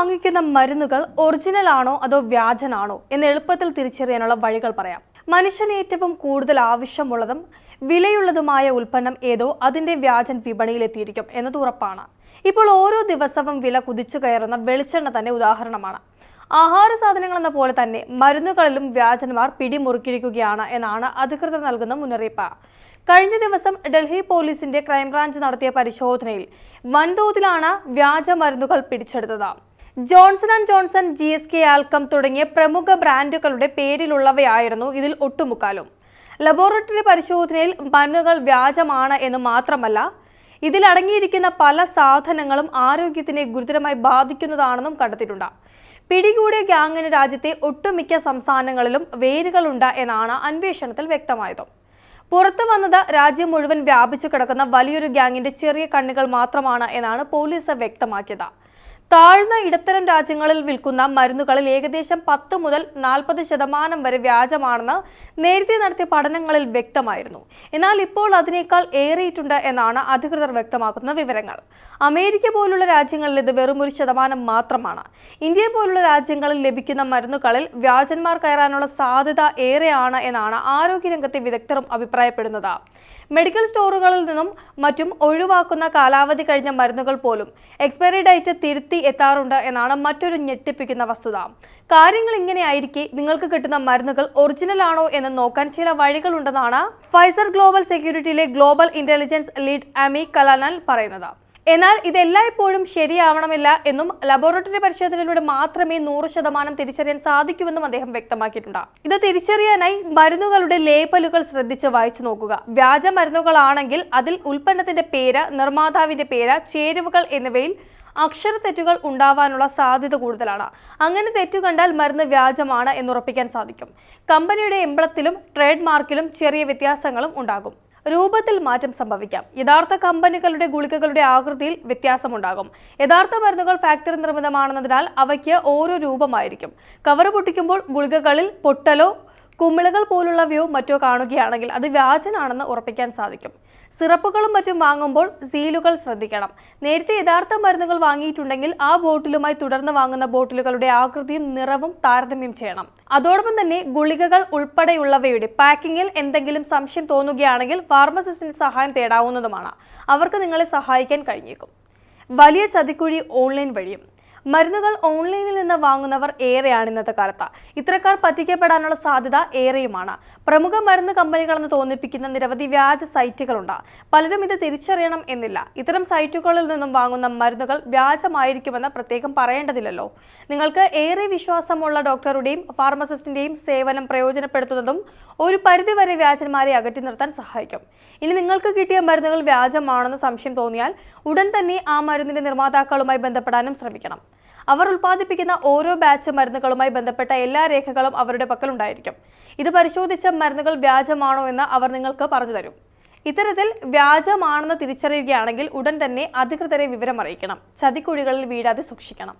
വാങ്ങിക്കുന്ന മരുന്നുകൾ ഒറിജിനൽ ആണോ അതോ വ്യാജനാണോ എന്ന് എളുപ്പത്തിൽ തിരിച്ചറിയാനുള്ള വഴികൾ പറയാം. മനുഷ്യന് ഏറ്റവും കൂടുതൽ ആവശ്യമുള്ളതും വിലയുള്ളതുമായ ഉൽപ്പന്നം ഏതോ അതിന്റെ വ്യാജൻ വിപണിയിലെത്തിയിരിക്കും എന്നത് ഉറപ്പാണ്. ഇപ്പോൾ ഓരോ ദിവസവും വില കുതിച്ചു കയറുന്ന വെളിച്ചെണ്ണ തന്നെ ഉദാഹരണമാണ്. ആഹാര സാധനങ്ങൾ എന്ന പോലെ തന്നെ മരുന്നുകളിലും വ്യാജന്മാർ പിടിമുറുക്കിയിരിക്കുകയാണ് എന്നാണ് അധികൃതർ നൽകുന്ന മുന്നറിയിപ്പ്. കഴിഞ്ഞ ദിവസം ഡൽഹി പോലീസിന്റെ ക്രൈംബ്രാഞ്ച് നടത്തിയ പരിശോധനയിൽ വൻതോതിലാണ് വ്യാജ മരുന്നുകൾ പിടിച്ചെടുത്തത്. Johnson and Johnson G S K Alkem തുടങ്ങിയ പ്രമുഖ ബ്രാൻഡുകളുടെ പേരിലുള്ളവയായിരുന്നു ഇതിൽ ഒട്ടുമുക്കാലും. ലബോറട്ടറി പരിശോധനയിൽ മരുന്നുകൾ വ്യാജമാണ് എന്ന് മാത്രമല്ല ഇതിലടങ്ങിയിരിക്കുന്ന പല സാധനങ്ങളും ആരോഗ്യത്തിനെ ഗുരുതരമായി ബാധിക്കുന്നതാണെന്നും കണ്ടെത്തിയിട്ടുണ്ട്. പിടികൂടിയ ഗ്യാങ്ങിന് രാജ്യത്തെ ഒട്ടുമിക്ക സംസ്ഥാനങ്ങളിലും വേരുകളുണ്ട് എന്നാണ് അന്വേഷണത്തിൽ വ്യക്തമായത്. പുറത്തു വന്നത് രാജ്യം മുഴുവൻ വ്യാപിച്ചു കിടക്കുന്ന വലിയൊരു ഗ്യാങ്ങിന്റെ ചെറിയ കണ്ണുകൾ മാത്രമാണ് എന്നാണ് പോലീസ് വ്യക്തമാക്കിയത്. താഴ്ന്ന ഇടത്തരം രാജ്യങ്ങളിൽ വിൽക്കുന്ന മരുന്നുകളിൽ ഏകദേശം പത്ത് മുതൽ നാൽപ്പത് ശതമാനം വരെ വ്യാജമാണെന്ന് നേരത്തെ നടത്തിയ പഠനങ്ങളിൽ വ്യക്തമായിരുന്നു. എന്നാൽ ഇപ്പോൾ അതിനേക്കാൾ ഏറിയിട്ടുണ്ട് എന്നാണ് അധികൃതർ വ്യക്തമാക്കുന്ന വിവരങ്ങൾ. അമേരിക്ക പോലുള്ള രാജ്യങ്ങളിൽ ഇത് വെറും ഒരു ശതമാനം മാത്രമാണ്. ഇന്ത്യ പോലുള്ള രാജ്യങ്ങളിൽ ലഭിക്കുന്ന മരുന്നുകളിൽ വ്യാജന്മാർ കയറാനുള്ള സാധ്യത ഏറെയാണ് എന്നാണ് ആരോഗ്യരംഗത്തെ വിദഗ്ധരും അഭിപ്രായപ്പെടുന്നത്. മെഡിക്കൽ സ്റ്റോറുകളിൽ നിന്നും മറ്റും ഒഴിവാക്കുന്ന കാലാവധി കഴിഞ്ഞ മരുന്നുകൾ പോലും എക്സ്പയറി ഡേറ്റ് തിരുത്തി എത്താറുണ്ട് എന്നാണ് മറ്റൊരു ഞെട്ടിപ്പിക്കുന്ന വസ്തുത. കാര്യങ്ങൾ ഇങ്ങനെയായിരിക്കെ നിങ്ങൾക്ക് കിട്ടുന്ന മരുന്നുകൾ ഒറിജിനൽ ആണോ എന്ന് നോക്കാൻ ചില വഴികളുണ്ടെന്നാണ് ഫൈസർ ഗ്ലോബൽ സെക്യൂരിറ്റിയിലെ ഗ്ലോബൽ ഇന്റലിജൻസ് ലീഡ് അമി കലാനൽ പറയുന്നത്. എന്നാൽ ഇതെല്ലായ്പ്പോഴും ശരിയാവണമില്ല എന്നും ലബോറട്ടറി പരിശോധനയിലൂടെ മാത്രമേ നൂറ് ശതമാനം തിരിച്ചറിയാൻ സാധിക്കുമെന്നും അദ്ദേഹം വ്യക്തമാക്കിയിട്ടുണ്ട്. ഇത് തിരിച്ചറിയാനായി മരുന്നുകളുടെ ലേബലുകൾ ശ്രദ്ധിച്ച് വായിച്ചു നോക്കുക. വ്യാജ മരുന്നുകളാണെങ്കിൽ അതിൽ ഉൽപ്പന്നത്തിന്റെ പേര് നിർമ്മാതാവിന്റെ പേര് ചേരുവകൾ എന്നിവയിൽ അക്ഷരത്തെറ്റുകൾ ഉണ്ടാവാനുള്ള സാധ്യത കൂടുതലാണ്. അങ്ങനെ തെറ്റു കണ്ടാൽ മരുന്ന് വ്യാജമാണ് എന്നുറപ്പിക്കാൻ സാധിക്കും. കമ്പനിയുടെ എംബ്ലത്തിലും ട്രേഡ് മാർക്കിലും ചെറിയ വ്യത്യാസങ്ങളും ഉണ്ടാകും. രൂപത്തിൽ മാറ്റം സംഭവിക്കാം. യഥാർത്ഥ കമ്പനികളുടെ ഗുളികകളുടെ ആകൃതിയിൽ വ്യത്യാസമുണ്ടാകും. യഥാർത്ഥ മരുന്നുകൾ ഫാക്ടറി നിർമ്മിതമാണെന്നതിനാൽ അവയ്ക്ക് ഓരോ രൂപമായിരിക്കും. കവർ പൊട്ടിക്കുമ്പോൾ ഗുളികകളിൽ പൊട്ടലോ കുമിളകൾ പോലുള്ള വ്യൂ മറ്റോ കാണുകയാണെങ്കിൽ അത് വ്യാജനാണെന്ന് ഉറപ്പിക്കാൻ സാധിക്കും. സിറപ്പുകളും മറ്റും വാങ്ങുമ്പോൾ സീലുകൾ ശ്രദ്ധിക്കണം. നേരത്തെ യഥാർത്ഥ മരുന്നുകൾ വാങ്ങിയിട്ടുണ്ടെങ്കിൽ ആ ബോട്ടിലുമായി തുടർന്ന് വാങ്ങുന്ന ബോട്ടിലുകളുടെ ആകൃതിയും നിറവും താരതമ്യം ചെയ്യണം. അതോടൊപ്പം തന്നെ ഗുളികകൾ ഉൾപ്പെടെയുള്ളവയുടെ പാക്കിങ്ങിൽ എന്തെങ്കിലും സംശയം തോന്നുകയാണെങ്കിൽ ഫാർമസിസ്റ്റിന്റെ സഹായം തേടാവുന്നതുമാണ്. അവർക്ക് നിങ്ങളെ സഹായിക്കാൻ കഴിഞ്ഞേക്കും. വലിയ ചതിക്കുഴി ഓൺലൈൻ വഴിയും മരുന്നുകൾ ഓൺലൈനിൽ നിന്ന് വാങ്ങുന്നവർ ഏറെയാണ് ഇന്നത്തെ കാലത്ത്. ഇത്തരക്കാർ പറ്റിക്കപ്പെടാനുള്ള സാധ്യത ഏറെയുമാണ്. പ്രമുഖ മരുന്ന് കമ്പനികളെന്ന് തോന്നിപ്പിക്കുന്ന നിരവധി വ്യാജ സൈറ്റുകളുണ്ട്. പലരും ഇത് തിരിച്ചറിയണം എന്നില്ല. ഇത്തരം സൈറ്റുകളിൽ നിന്നും വാങ്ങുന്ന മരുന്നുകൾ വ്യാജമായിരിക്കുമെന്ന് പ്രത്യേകം പറയേണ്ടതില്ലല്ലോ. നിങ്ങൾക്ക് ഏറെ വിശ്വാസമുള്ള ഡോക്ടറുടെയും ഫാർമസിസ്റ്റിന്റെയും സേവനം പ്രയോജനപ്പെടുത്തുന്നതും ഒരു പരിധിവരെ വ്യാജന്മാരെ അകറ്റി നിർത്താൻ സഹായിക്കും. ഇനി നിങ്ങൾക്ക് കിട്ടിയ മരുന്നുകൾ വ്യാജമാണെന്ന് സംശയം തോന്നിയാൽ ഉടൻ തന്നെ ആ മരുന്നിന്റെ നിർമ്മാതാക്കളുമായി ബന്ധപ്പെടാനും ശ്രമിക്കണം. അവർ ഉൽപ്പാദിപ്പിക്കുന്ന ഓരോ ബാച്ച് മരുന്നുകളുമായി ബന്ധപ്പെട്ട എല്ലാ രേഖകളും അവരുടെ പക്കലുണ്ടായിരിക്കും. ഇത് പരിശോധിച്ച മരുന്നുകൾ വ്യാജമാണോ എന്ന് അവർ നിങ്ങൾക്ക് പറഞ്ഞു തരും. ഇത്തരത്തിൽ വ്യാജമാണെന്ന് തിരിച്ചറിയുകയാണെങ്കിൽ ഉടൻ തന്നെ അധികൃതരെ വിവരം അറിയിക്കണം ചതിക്കുഴികളിൽ വീഴാതെ സൂക്ഷിക്കണം.